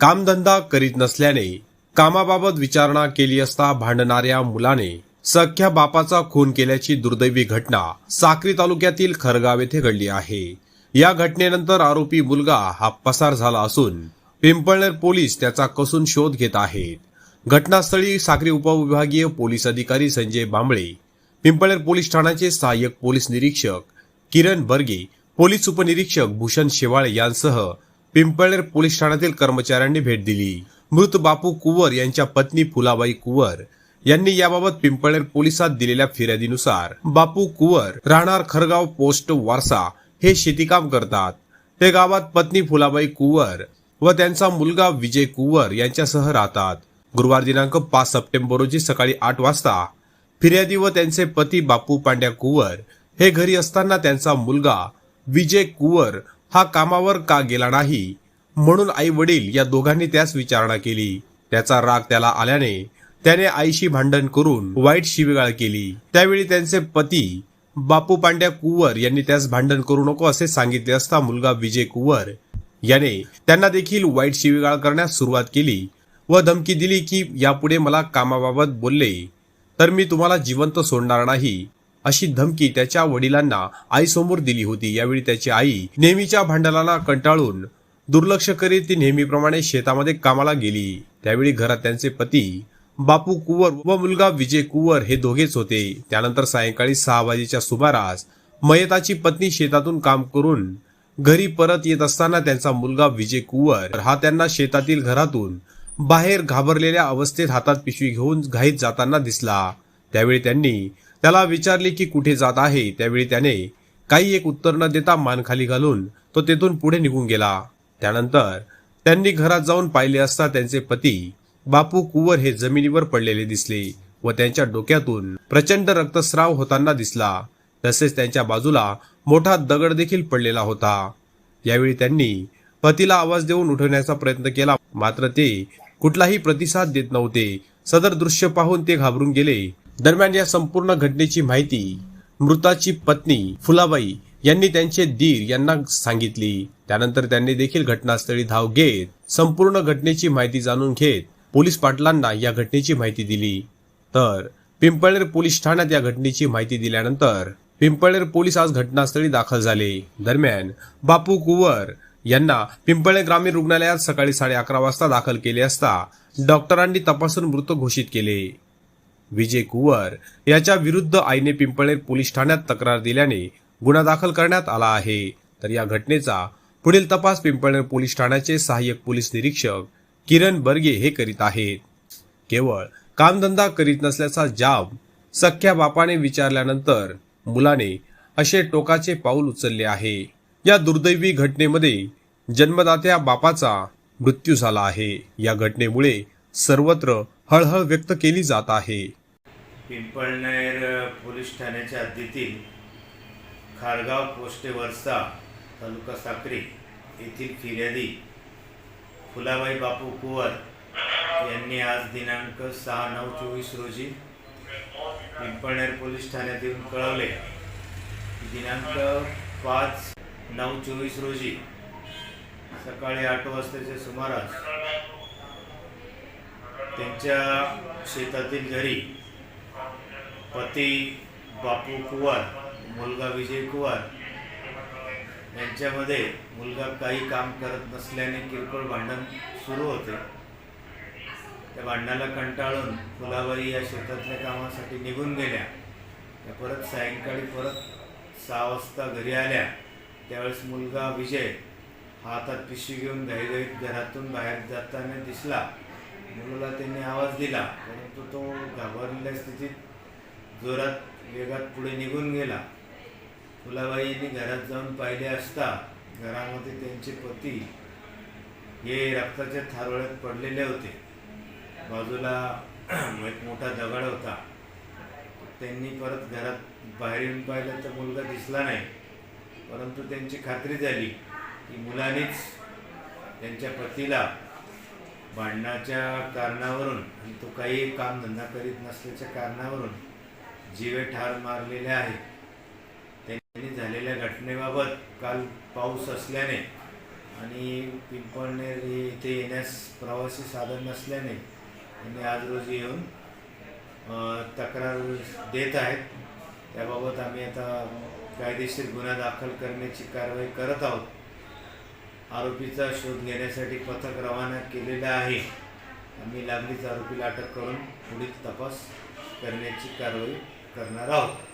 कामधंदा करीत नसल्याने कामाबाबत विचारणा केली असता भांडणाऱ्या मुलाने सख्या बापाचा खून केल्याची दुर्दैवी घटना साक्री तालुक्यातील खरगाव येथे घडली आहे. या घटनेनंतर आरोपी मुलगा हा पसार झाला असून पिंपळनेर पोलीस त्याचा कसून शोध घेत आहेत. घटनास्थळी साक्री उपविभागीय पोलीस अधिकारी संजय बांबळे पिंपळनेर पोलीस ठाण्याचे सहाय्यक पोलीस निरीक्षक किरण बर्गे पोलीस उपनिरीक्षक भूषण शेवाळे यांसह पिंपळनेर पोलीस ठाण्यातील कर्मचाऱ्यांनी भेट दिली. मृत बापू कुवर यांच्या पत्नी फुलाबाई कुवर यांनी याबाबत पिंपळनेर पोलिसात दिलेल्या फिर्यादीनुसार बापू कुवर राहणार खरगाव पोस्ट वारसा हे शेतीकाम करतात. ते गावात पत्नी फुलाबाई कुवर व त्यांचा मुलगा विजय कुवर यांच्यासह राहतात. गुरुवार दिनांक पाच सप्टेंबर रोजी सकाळी आठ वाजता फिर्यादी व त्यांचे पती बापू पांड्या कुवर हे घरी असताना त्यांचा मुलगा विजय कुवर हा कामावर का गेला नाही? म्हणून आई वडील या दोघांनी त्यास विचारणा केली. त्याचा राग त्याला आल्याने त्याने आईशी भांडण करून वाईट शिवीगाळ केली. त्यावेळी त्यांचे पती बापू पांड्या कुवर यांनी त्यास भांडण करू नको असे सांगितले असता मुलगा विजय कुवर याने त्यांना देखील वाईट शिवीगाळ करण्यास सुरुवात केली व धमकी दिली की यापुढे मला कामाबाबत बोलले तर मी तुम्हाला जिवंत सोडणार नाही. अशी धमकी त्याच्या वडिलांना आईसमोर दिली होती. यावेळी त्याची आई नेहमीच्या भांडणाला कंटाळून दुर्लक्ष करीत ती नेहमीप्रमाणे शेतामध्ये कामाला गेली. त्यावेळी घरात त्यांचे पती बापू कुवर व मुलगा विजय कुवर हे दोघेच होते. त्यानंतर सायंकाळी सहा वाजेच्या सुमारास मयताची पत्नी शेतातून काम करून घरी परत येत असताना त्यांचा मुलगा विजय कुवर हा त्यांना शेतातील घरातून बाहेर घाबरलेल्या अवस्थेत हातात पिशवी घेऊन घाईत जाताना दिसला. त्यावेळी त्यांनी त्याला विचारले की कुठे जात आहे? त्यावेळी त्याने काही एक उत्तर न देता मान खाली घालून तो तेथून पुढे निघून गेला. त्यानंतर त्यांनी घरात जाऊन पाहिले असता त्यांचे पती बापू कुवर हे जमिनीवर पडलेले दिसले व त्यांच्या डोक्यातून प्रचंड रक्तस्राव होताना दिसला. तसेच त्यांच्या बाजूला मोठा दगड देखील पडलेला होता. यावेळी त्यांनी पतीला आवाज देऊन उठवण्याचा प्रयत्न केला. मात्र ते कुठलाही प्रतिसाद देत नव्हते. सदर दृश्य पाहून ते घाबरून गेले. दरम्यान या संपूर्ण घटनेची माहिती मृताची पत्नी फुलाबाई यांनी त्यांचे दीर यांना सांगितली. त्यानंतर त्यांनी देखील घटनास्थळी धाव घेत संपूर्ण घटनेची माहिती जाणून घेत पोलीस पाटलांना या घटनेची माहिती दिली. तर पिंपळनेर पोलीस ठाण्यात या घटनेची माहिती दिल्यानंतर पिंपळनेर पोलीस आज घटनास्थळी दाखल झाले. दरम्यान बापू कुवर यांना पिंपळे ग्रामीण रुग्णालयात सकाळी साडे अकरा वाजता दाखल केले असता डॉक्टरांनी तपासून मृत घोषित केले. विजय कुवर याच्या विरुद्ध आईने पिंपळनेर पोलीस ठाण्यात तक्रार दिल्याने गुन्हा दाखल करण्यात आला आहे. तर या घटनेचा पुढील तपास पिंपळनेर पोलीस ठाण्याचे सहाय्यक पोलीस निरीक्षक किरण बर्गे हे करीत आहेत. केवळ कामधंदा करीत नसल्याचा जाब सख्या बापाने विचारल्यानंतर मुलाने असे टोकाचे पाऊल उचलले आहे. या दुर्दैवी घटनेमध्ये जन्मदात्या बापाचा मृत्यू झाला आहे. या घटनेमुळे सर्वत्र हळहळ व्यक्त केली जात आहे. पिंपळनेर पोलीस ठाण्याच्या हद्दीतील खारगाव पोस्टे वरसा तालुका साक्री येथील फिर्यादी फुलाबाई बापू कुवर यांनी आज दिनांक सहा नऊ चोवीस रोजी पिंपळनेर पोलीस ठाण्यात येऊन कळवले. दिनांक पाच नऊ चोवीस रोजी सकाळी आठ वाजताच्या सुमारास त्यांच्या शेतातील घरी पती बापू कुवार मुलगा विजय कुवार. यांच्यामध्ये मुलगा काही काम करत नसल्याने किरकोळ भांडण सुरू होते. त्या भांडणाला कंटाळून फुलाबाई या शेतातल्या कामासाठी निघून गेल्या. त्या परत सायंकाळी परत सहा वाजता घरी आल्या. त्यावेळेस मुलगा विजय हातात पिशवी घेऊन घाईघाईत घरातून बाहेर जाताना दिसला. मुलाला त्यांनी आवाज दिला परंतु तो घाबरलेल्या स्थितीत जोरात वेगात पुढे निघून गेला. फुलाबाईंनी घरात जाऊन पाहिले असता घरामध्ये त्यांचे पती हे रक्ताच्या थारोळ्यात पडलेले होते. बाजूला एक मोठा दगड होता. त्यांनी परत घरात बाहेर येऊन पाहिलं तर मुलगा दिसला नाही. परंतु त्यांची खात्री झाली की मुलानेच त्यांच्या पतीला भांडणाच्या कारणावरून आणि तो काही काम धंदा करीत नसल्याच्या कारणावरून जीवे ठार मारलेले आहे त्यांनी झालेल्या घटनेबाबत काल पाऊस असल्याने आणि पिंपळनेर इथे येण्यास प्रवासी साधन नसल्याने त्यांनी आज रोजी येऊन तक्रार देत आहेत. त्याबाबत आम्ही आता कायदेशीर गुन्हा दाखल करण्याची कारवाई करत आहोत. आरोपीचा शोध घेण्यासाठी पथक रवाना केलेलं आहे. आम्ही लागलीच आरोपीला अटक करून पुढील तपास करण्याची कारवाई करणार आहोत.